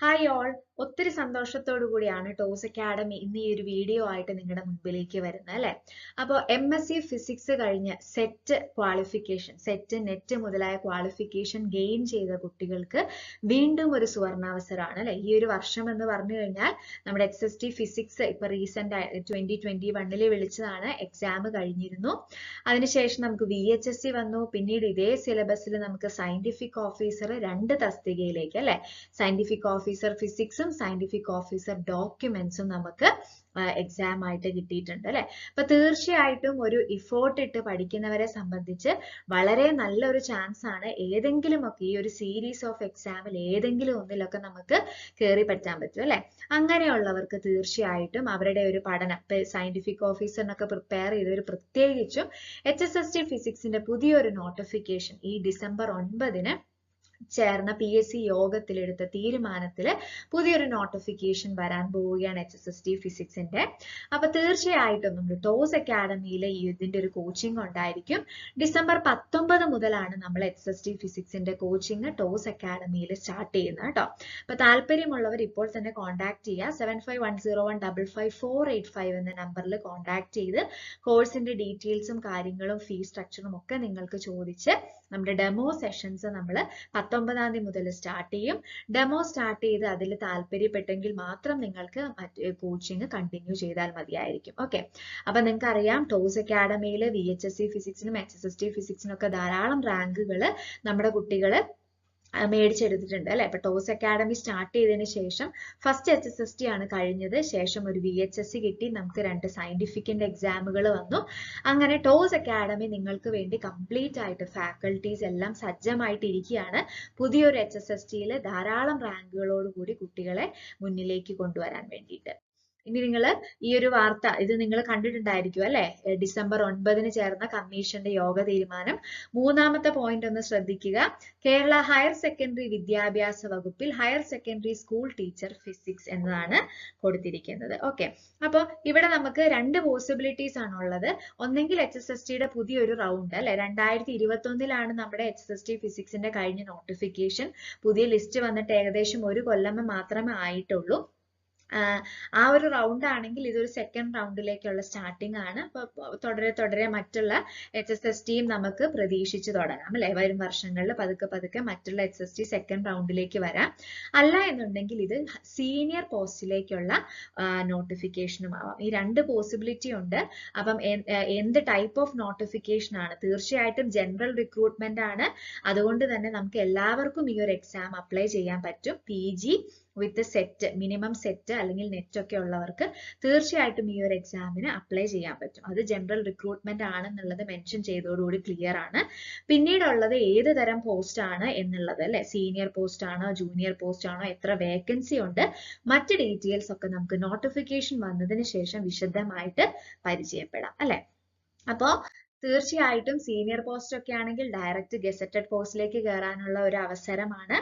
Hi all ഒത്തിരി സന്തോഷത്തോടു കൂടിയാണ് ടോസ് അക്കാഡമി ഇന്ന് ഈ ഒരു വീഡിയോ ആയിട്ട് നിങ്ങളുടെ മുമ്പിലേക്ക് വരുന്നത് അല്ലെ? അപ്പോൾ എം എസ് സി ഫിസിക്സ് കഴിഞ്ഞ് സെറ്റ് ക്വാളിഫിക്കേഷൻ സെറ്റ് നെറ്റ് മുതലായ ക്വാളിഫിക്കേഷൻ ഗെയിൻ ചെയ്ത കുട്ടികൾക്ക് വീണ്ടും ഒരു സുവർണാവസരമാണ് അല്ലെ? ഈ ഒരു വർഷം എന്ന് പറഞ്ഞു കഴിഞ്ഞാൽ നമ്മുടെ എക്സ് എസ് ടി ഫിസിക്സ് ഇപ്പൊ റീസെന്റ് ട്വന്റി ട്വന്റി വണ്ണിൽ വിളിച്ചതാണ്. എക്സാം കഴിഞ്ഞിരുന്നു. അതിനുശേഷം നമുക്ക് വി എച്ച് എസ് സി വന്നു. പിന്നീട് ഇതേ സിലബസിൽ നമുക്ക് സയന്റിഫിക് ഓഫീസർ രണ്ട് തസ്തികയിലേക്ക് അല്ലെ? സയന്റിഫിക് ഓഫീസർ ഫിസിക്സും സയന്റിഫിക് ഓഫീസർ ഡോക്യുമെന്റ്സും നമുക്ക് എക്സാം ആയിട്ട് കിട്ടിയിട്ടുണ്ട് അല്ലെ? അപ്പൊ തീർച്ചയായിട്ടും ഒരു ഇഫോർട്ട് ഇട്ട് പഠിക്കുന്നവരെ സംബന്ധിച്ച് വളരെ നല്ലൊരു ചാൻസ് ആണ് ഏതെങ്കിലും ഒക്കെ ഈ ഒരു സീരീസ് ഓഫ് എക്സാമിൽ ഏതെങ്കിലും ഒന്നിലൊക്കെ നമുക്ക് കയറി പറ്റാൻ പറ്റും അല്ലെ? അങ്ങനെയുള്ളവർക്ക് തീർച്ചയായിട്ടും അവരുടെ ഒരു പഠനം സയന്റിഫിക് ഓഫീസറിനൊക്കെ പ്രിപ്പയർ ചെയ്തവർ പ്രത്യേകിച്ചും എച്ച് എസ് എസ് ടി ഫിസിക്സിന്റെ പുതിയൊരു നോട്ടിഫിക്കേഷൻ ഈ ഡിസംബർ ഒൻപതിന് ചേർന്ന പി എസ് സി യോഗത്തിലെടുത്ത തീരുമാനത്തിൽ പുതിയൊരു നോട്ടിഫിക്കേഷൻ വരാൻ പോവുകയാണ് എച്ച് എസ് എസ് ടി ഫിസിക്സിന്റെ അപ്പൊ തീർച്ചയായിട്ടും നമ്മൾ ടോസ് അക്കാഡമിയിലെ ഈ ഇതിന്റെ ഒരു കോച്ചിങ് ഉണ്ടായിരിക്കും. ഡിസംബർ പത്തൊമ്പത് മുതലാണ് നമ്മൾ എച്ച് എസ് ടി ഫിസിക്സിന്റെ കോച്ചിങ് ടോസ് അക്കാഡമിയിൽ സ്റ്റാർട്ട് ചെയ്യുന്നത് കേട്ടോ. അപ്പൊ താല്പര്യമുള്ളവർ ഇപ്പോൾ തന്നെ കോൺടാക്ട് ചെയ്യുക seven five one zero one double five four eight five എന്ന നമ്പറിൽ കോൺടാക്ട് ചെയ്ത് കോഴ്സിന്റെ ഡീറ്റെയിൽസും കാര്യങ്ങളും ഫീ സ്ട്രക്ചറും ഒക്കെ നിങ്ങൾക്ക് ചോദിച്ച് നമ്മുടെ ഡെമോ സെഷൻസ് നമ്മൾ പത്തൊമ്പതാം തീയതി മുതൽ സ്റ്റാർട്ട് ചെയ്യും. ഡെമോ സ്റ്റാർട്ട് ചെയ്ത് അതിൽ താല്പര്യപ്പെട്ടെങ്കിൽ മാത്രം നിങ്ങൾക്ക് കോച്ചിങ് കണ്ടിന്യൂ ചെയ്താൽ മതിയായിരിക്കും. ഓക്കെ അപ്പൊ നിങ്ങൾക്ക് അറിയാം ടോസ് അക്കാഡമിയിൽ വി എച്ച് എസ് സി ഫിസിക്സിനും എച്ച് എസ് എസ് ടി ഫിസിക്സിനും ഒക്കെ ധാരാളം റാങ്കുകൾ നമ്മുടെ കുട്ടികൾ മേടിച്ചെടുത്തിട്ടുണ്ട് അല്ലെ? ഇപ്പൊ ടോസ് അക്കാഡമി സ്റ്റാർട്ട് ചെയ്തതിന് ശേഷം first H S S T ആണ് കഴിഞ്ഞത്. ശേഷം ഒരു വി എച്ച് എസ് സി കിട്ടി. നമുക്ക് രണ്ട് സയന്റിഫിക്കിന്റെ എക്സാമുകൾ വന്നു. അങ്ങനെ ടോസ് അക്കാഡമി നിങ്ങൾക്ക് വേണ്ടി കംപ്ലീറ്റ് ആയിട്ട് ഫാക്കൽറ്റീസ് എല്ലാം സജ്ജമായിട്ട് ഇരിക്കുകയാണ് പുതിയൊരു എച്ച് എസ് എസ് ടിയിൽ ധാരാളം റാങ്കുകളോടുകൂടി കുട്ടികളെ മുന്നിലേക്ക് കൊണ്ടുവരാൻ വേണ്ടിയിട്ട്. ഇനി നിങ്ങൾ ഈ ഒരു വാർത്ത ഇത് നിങ്ങൾ കണ്ടിട്ടുണ്ടായിരിക്കും അല്ലെ? ഡിസംബർ ഒൻപതിന് ചേർന്ന കമ്മീഷന്റെ യോഗ തീരുമാനം. മൂന്നാമത്തെ പോയിന്റ് ഒന്ന് ശ്രദ്ധിക്കുക. കേരള ഹയർ സെക്കൻഡറി വിദ്യാഭ്യാസ വകുപ്പിൽ higher secondary school teacher physics എന്നതാണ് കൊടുത്തിരിക്കുന്നത്. ഓക്കെ. അപ്പോൾ ഇവിടെ നമുക്ക് രണ്ട് പോസിബിലിറ്റീസ് ആണ് ഉള്ളത്. ഒന്നെങ്കിൽ എച്ച് എസ് എസ് ടിയുടെ പുതിയൊരു റൗണ്ട് അല്ലെ? രണ്ടായിരത്തി ഇരുപത്തി ഒന്നിലാണ് നമ്മുടെ എച്ച് എസ് എസ് ടി ഫിസിക്സിന്റെ കഴിഞ്ഞ നോട്ടിഫിക്കേഷൻ പുതിയ ലിസ്റ്റ് വന്നിട്ട് ഏകദേശം ഒരു കൊല്ലം മാത്രമേ ആയിട്ടുള്ളൂ. ആ ഒരു റൗണ്ട് ആണെങ്കിൽ ഇതൊരു സെക്കൻഡ് റൗണ്ടിലേക്കുള്ള സ്റ്റാർട്ടിംഗ് ആണ്. തുടരെ തുടരെ മറ്റുള്ള എച്ച് എസ് എസ് ടിയും നമുക്ക് പ്രതീക്ഷിച്ചു തുടങ്ങാം അല്ലെ? വരും വർഷങ്ങളിൽ പതുക്കെ പതുക്കെ മറ്റുള്ള എച്ച് എസ് ടി സെക്കൻഡ് റൗണ്ടിലേക്ക് വരാം. അല്ല എന്നുണ്ടെങ്കിൽ ഇത് സീനിയർ പോസ്റ്റിലേക്കുള്ള നോട്ടിഫിക്കേഷനും ആവാം. ഈ രണ്ട് പോസിബിലിറ്റി ഉണ്ട്. അപ്പം എന്ത് ടൈപ്പ് ഓഫ് നോട്ടിഫിക്കേഷൻ ആണ്? തീർച്ചയായിട്ടും ജനറൽ റിക്രൂട്ട്മെന്റ് ആണ്. അതുകൊണ്ട് തന്നെ നമുക്ക് എല്ലാവർക്കും ഈ ഒരു എക്സാം അപ്ലൈ ചെയ്യാൻ പറ്റും. P G with SET minimum SET അല്ലെങ്കിൽ നെറ്റ് ഒക്കെ ഉള്ളവർക്ക് തീർച്ചയായിട്ടും ഈ ഒരു എക്സാമിന് അപ്ലൈ ചെയ്യാൻ പറ്റും. അത് ജനറൽ റിക്രൂട്ട്മെന്റ് ആണെന്നുള്ളത് മെൻഷൻ ചെയ്തതോടുകൂടി ക്ലിയർ ആണ്. പിന്നീടുള്ളത് ഏത് തരം പോസ്റ്റ് ആണ് എന്നുള്ളത് അല്ലെ? സീനിയർ പോസ്റ്റ് ആണോ ജൂനിയർ പോസ്റ്റ് ആണോ എത്ര വേക്കൻസി ഉണ്ട്? മറ്റ് ഡീറ്റെയിൽസ് ഒക്കെ നമുക്ക് നോട്ടിഫിക്കേഷൻ വന്നതിന് ശേഷം വിശദമായിട്ട് പരിചയപ്പെടാം അല്ലെ? അപ്പോ തീർച്ചയായിട്ടും സീനിയർ പോസ്റ്റ് ഒക്കെ ആണെങ്കിൽ ഡയറക്റ്റ് ഗസറ്റഡ് പോസ്റ്റിലേക്ക് കയറാനുള്ള ഒരു അവസരമാണ്.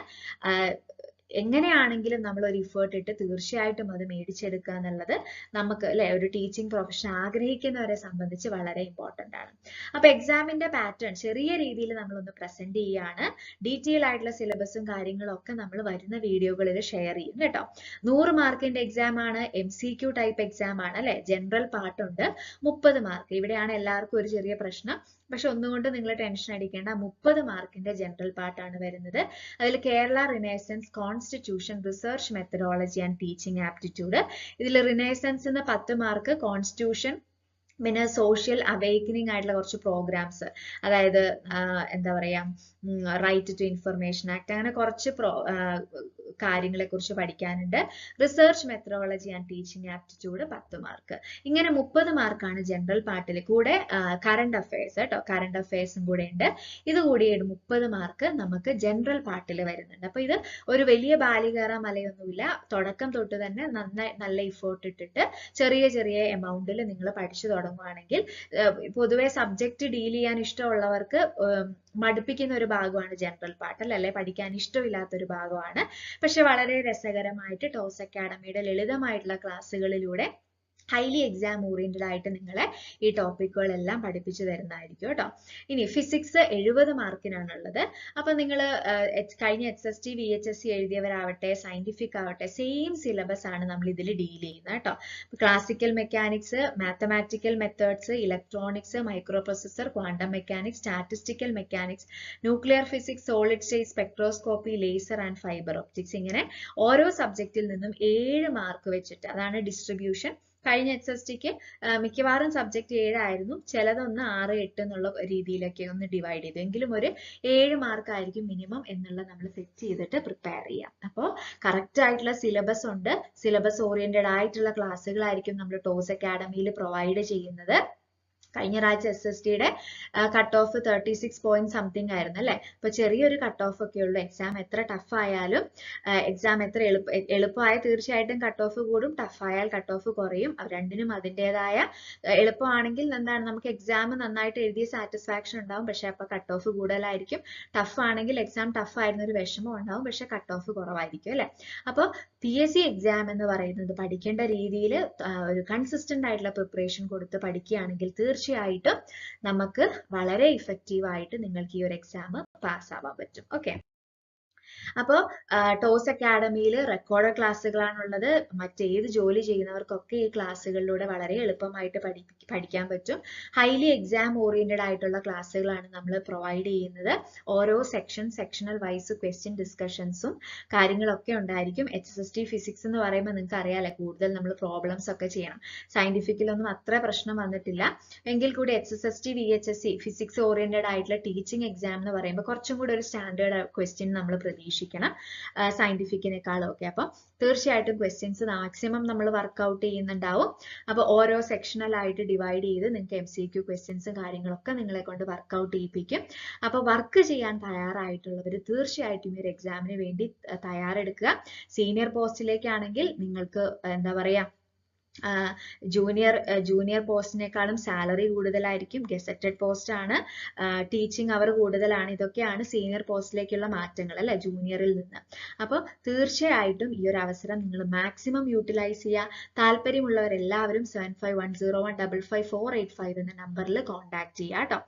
എങ്ങനെയാണെങ്കിലും നമ്മൾ ഒരു ഇഫേർട്ട് ഇട്ട് തീർച്ചയായിട്ടും അത് മേടിച്ചെടുക്കുക എന്നുള്ളത് നമുക്ക് അല്ലെ ഒരു ടീച്ചിങ് പ്രൊഫഷൻ ആഗ്രഹിക്കുന്നവരെ സംബന്ധിച്ച് വളരെ ഇമ്പോർട്ടന്റ് ആണ്. അപ്പൊ എക്സാമിന്റെ പാറ്റേൺ ചെറിയ രീതിയിൽ നമ്മളൊന്ന് പ്രസന്റ് ചെയ്യാണ് ഡീറ്റെയിൽ ആയിട്ടുള്ള സിലബസും കാര്യങ്ങളും ഒക്കെ നമ്മൾ വരുന്ന വീഡിയോകളിൽ ഷെയർ ചെയ്യും കേട്ടോ. നൂറ് മാർക്കിന്റെ എക്സാം ആണ് M C Q type exam ആണ് അല്ലെ? ജനറൽ പാർട്ട് ഉണ്ട്. മുപ്പത് മാർക്ക് ഇവിടെയാണ് എല്ലാവർക്കും ഒരു ചെറിയ പ്രശ്നം. പക്ഷെ ഒന്നുകൊണ്ട് നിങ്ങൾ ടെൻഷൻ അടിക്കേണ്ട മുപ്പത് മാർക്കിന്റെ ജനറൽ പാർട്ടാണ് വരുന്നത്. അതിൽ Kerala renaissance constitution research methodology and teaching aptitude ഇതിൽ റിനേസൻസ് പത്ത് മാർക്ക് കോൺസ്റ്റിറ്റ്യൂഷൻ പിന്നെ സോഷ്യൽ അവേക്കനിങ് ആയിട്ടുള്ള കുറച്ച് പ്രോഗ്രാംസ് അതായത് എന്താ പറയാ റൈറ്റ് ടു ഇൻഫർമേഷൻ ആക്ട് അങ്ങനെ കുറച്ച് കാര്യങ്ങളെ കുറിച്ച് പഠിക്കാനുണ്ട്. Research methodology and teaching aptitude പത്ത് മാർക്ക് ഇങ്ങനെ മുപ്പത് മാർക്കാണ് ജനറൽ പാർട്ടിൽ കൂടെ കറണ്ട് അഫയേഴ്സ് കേട്ടോ കറണ്ട് അഫയേഴ്സും കൂടെ ഉണ്ട്. ഇത് കൂടി മുപ്പത് മാർക്ക് നമുക്ക് ജനറൽ പാർട്ടിൽ വരുന്നുണ്ട്. അപ്പൊ ഇത് ഒരു വലിയ ബാലികേറ മലയൊന്നുമില്ല. തുടക്കം തൊട്ട് തന്നെ നന്നായി നല്ല ഇഫോർട്ട് ഇട്ടിട്ട് ചെറിയ ചെറിയ എമൗണ്ടിൽ നിങ്ങൾ പഠിച്ചു തുടങ്ങുവാണെങ്കിൽ പൊതുവെ സബ്ജക്ട് ഡീൽ ചെയ്യാൻ ഇഷ്ടമുള്ളവർക്ക് മടുപ്പിക്കുന്ന ഒരു ഭാഗമാണ് ജനറൽ പാർട്ട് അല്ലെ? പഠിക്കാൻ ഇഷ്ടമില്ലാത്ത ഒരു ഭാഗമാണ്. പക്ഷെ വളരെ രസകരമായിട്ട് ടോസ് അക്കാഡമിയുടെ ലളിതമായിട്ടുള്ള ക്ലാസ്സുകളിലൂടെ ഹൈലി എക്സാം ഓറിയന്റഡ് ആയിട്ട് നിങ്ങളെ ഈ ടോപ്പിക്കുകളെല്ലാം പഠിപ്പിച്ചു തരുന്നതായിരിക്കും കേട്ടോ. ഇനി ഫിസിക്സ് എഴുപത് മാർക്കിനാണുള്ളത് അപ്പൊ നിങ്ങൾ കഴിഞ്ഞ H S T V H S C എഴുതിയവരാവട്ടെ scientific ആവട്ടെ സെയിം സിലബസ് ആണ് നമ്മൾ ഇതിൽ ഡീൽ ചെയ്യുന്നത് കേട്ടോ. Classical mechanics mathematical methods electronics microprocessor quantum mechanics statistical mechanics nuclear physics solid state spectroscopy laser and fibre optics ഇങ്ങനെ ഓരോ സബ്ജക്റ്റിൽ നിന്നും ഏഴ് മാർക്ക് വെച്ചിട്ട് അതാണ് ഡിസ്ട്രിബ്യൂഷൻ കഴിഞ്ഞ എച്ച് എസ് ടിക്ക് മിക്കവാറും സബ്ജക്ട് ഏഴായിരുന്നു. ചിലതൊന്ന് ആറ് എട്ട് എന്നുള്ള രീതിയിലൊക്കെ ഒന്ന് ഡിവൈഡ് ചെയ്തു. എങ്കിലും ഒരു ഏഴ് മാർക്ക് ആയിരിക്കും മിനിമം എന്നുള്ള നമ്മൾ സെറ്റ് ചെയ്തിട്ട് പ്രിപ്പയർ ചെയ്യാം. അപ്പോൾ കറക്റ്റ് ആയിട്ടുള്ള സിലബസ് ഉണ്ട്. സിലബസ് ഓറിയന്റഡ് ആയിട്ടുള്ള ക്ലാസ്സുകളായിരിക്കും നമ്മൾ ടോസ് അക്കാഡമിയിൽ പ്രൊവൈഡ് ചെയ്യുന്നത്. കഴിഞ്ഞ ആഴ്ച എസ് എസ് ടിയുടെ cut off thirty six point something ആയിരുന്നു അല്ലെ? അപ്പൊ ചെറിയൊരു കട്ട് ഓഫ് ഒക്കെ ഉള്ളൂ. എക്സാം എത്ര ടഫ് ആയാലും എക്സാം എത്ര എളുപ്പ എളുപ്പമായ തീർച്ചയായിട്ടും കട്ട് ഓഫ് കൂടും. ടഫ് ആയാൽ കട്ട് ഓഫ് കുറയും രണ്ടിനും അതിന്റെതായ എളുപ്പമാണെങ്കിൽ എന്താണ് നമുക്ക് എക്സാം നന്നായിട്ട് എഴുതിയ സാറ്റിസ്ഫാക്ഷൻ ഉണ്ടാവും. പക്ഷെ അപ്പൊ കട്ട് ഓഫ് കൂടുതലായിരിക്കും. ടഫ് ആണെങ്കിൽ എക്സാം ടഫ് ആയിരുന്ന ഒരു വിഷമം ഉണ്ടാവും. പക്ഷെ കട്ട് ഓഫ് കുറവായിരിക്കും അല്ലെ? അപ്പോൾ പി എസ് സി എക്സാം എന്ന് പറയുന്നത് പഠിക്കേണ്ട രീതിയിൽ ഒരു കൺസിസ്റ്റന്റ് ആയിട്ടുള്ള പ്രിപ്പറേഷൻ കൊടുത്ത് പഠിക്കുകയാണെങ്കിൽ തീർച്ചയായിട്ടും നമുക്ക് വളരെ ഇഫക്റ്റീവ് ആയിട്ട് നിങ്ങൾക്ക് ഈ ഒരു എക്സാം പാസ്സാവാൻ പറ്റും. ഓക്കെ അപ്പോൾ ടോസ് അക്കാഡമിയിൽ റെക്കോർഡ് ക്ലാസ്സുകളാണുള്ളത്. മറ്റേത് ജോലി ചെയ്യുന്നവർക്കൊക്കെ ഈ ക്ലാസ്സുകളിലൂടെ വളരെ എളുപ്പമായിട്ട് പഠി പഠിക്കാൻ പറ്റും. ഹൈലി എക്സാം ഓറിയന്റഡ് ആയിട്ടുള്ള ക്ലാസ്സുകളാണ് നമ്മൾ പ്രൊവൈഡ് ചെയ്യുന്നത്. ഓരോ സെക്ഷൻ സെക്ഷണൽ വൈസ് ക്വസ്റ്റ്യൻ ഡിസ്കഷൻസും കാര്യങ്ങളൊക്കെ ഉണ്ടായിരിക്കും. H S S T physics എന്ന് പറയുമ്പോൾ നിങ്ങൾക്ക് അറിയാലേ കൂടുതൽ നമ്മൾ പ്രോബ്ലംസ് ഒക്കെ ചെയ്യണം. സയന്റിഫിക്കിലൊന്നും അത്ര പ്രശ്നം വന്നിട്ടില്ല. എങ്കിൽ കൂടി H S S T V H S C physics oriented ആയിട്ടുള്ള ടീച്ചിങ് എക്സാം എന്ന് പറയുമ്പോൾ കുറച്ചും കൂടി ഒരു സ്റ്റാൻഡേർഡ് ക്വസ്റ്റ്യൻ നമ്മൾ പ്രതീക്ഷിക്കണം സയന്റിഫിക്കിനേക്കാളും ഒക്കെ. അപ്പോൾ തീർച്ചയായിട്ടും ക്വസ്റ്റ്യൻസ് മാക്സിമം നമ്മൾ വർക്ക്ഔട്ട് ചെയ്യുന്നുണ്ടാവും. അപ്പോൾ ഓരോ സെക്ഷണൽ ആയിട്ട് ഡിവൈഡ് ചെയ്ത് നിങ്ങൾക്ക് എം സി ക്യു ക്വസ്റ്റ്യൻസും കാര്യങ്ങളൊക്കെ നിങ്ങളെ കൊണ്ട് വർക്ക്ഔട്ട് ചെയ്യിപ്പിക്കും. അപ്പോൾ വർക്ക് ചെയ്യാൻ തയ്യാറായിട്ടുള്ളവർ തീർച്ചയായിട്ടും ഈ ഒരു എക്സാമിന് വേണ്ടി തയ്യാറെടുക്കുക. സീനിയർ പോസ്റ്റിലേക്കാണെങ്കിൽ നിങ്ങൾക്ക് എന്താ പറയാ ജൂനിയർ ജൂനിയർ പോസ്റ്റിനേക്കാളും സാലറി കൂടുതലായിരിക്കും. ഗസറ്റഡ് പോസ്റ്റ് ആണ്. ടീച്ചിങ് അവർ കൂടുതലാണ്. ഇതൊക്കെയാണ് സീനിയർ പോസ്റ്റിലേക്കുള്ള മാറ്റങ്ങൾ അല്ലെ ജൂനിയറിൽ നിന്ന്. അപ്പോൾ തീർച്ചയായിട്ടും ഈ ഒരു അവസരം നിങ്ങൾ മാക്സിമം യൂട്ടിലൈസ് ചെയ്യുക. താല്പര്യമുള്ളവരെല്ലാവരും seven five one zero one double five four eight five എന്ന നമ്പറിൽ കോൺടാക്ട് ചെയ്യുക കേട്ടോ.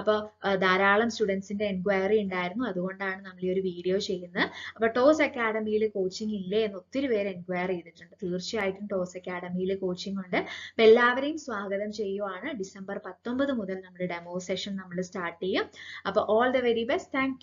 അപ്പോൾ ധാരാളം സ്റ്റുഡൻസിന്റെ എൻക്വയറി ഉണ്ടായിരുന്നു. അതുകൊണ്ടാണ് നമ്മൾ ഈ ഒരു വീഡിയോ ചെയ്യുന്നത്. അപ്പോൾ ടോസ് അക്കാഡമിയിൽ കോച്ചിങ് ഇല്ലേ എന്ന് ഒത്തിരി പേര് എൻക്വയറി ചെയ്തിട്ടുണ്ട്. തീർച്ചയായിട്ടും ടോസ് അക്കാഡമിയിൽ കോച്ചിങ് ഉണ്ട്. അപ്പൊ എല്ലാവരെയും സ്വാഗതം ചെയ്യുവാണ്. ഡിസംബർ പത്തൊമ്പത് മുതൽ നമ്മുടെ ഡെമോ സെഷൻ നമ്മൾ സ്റ്റാർട്ട് ചെയ്യും. അപ്പൊ all the very best thank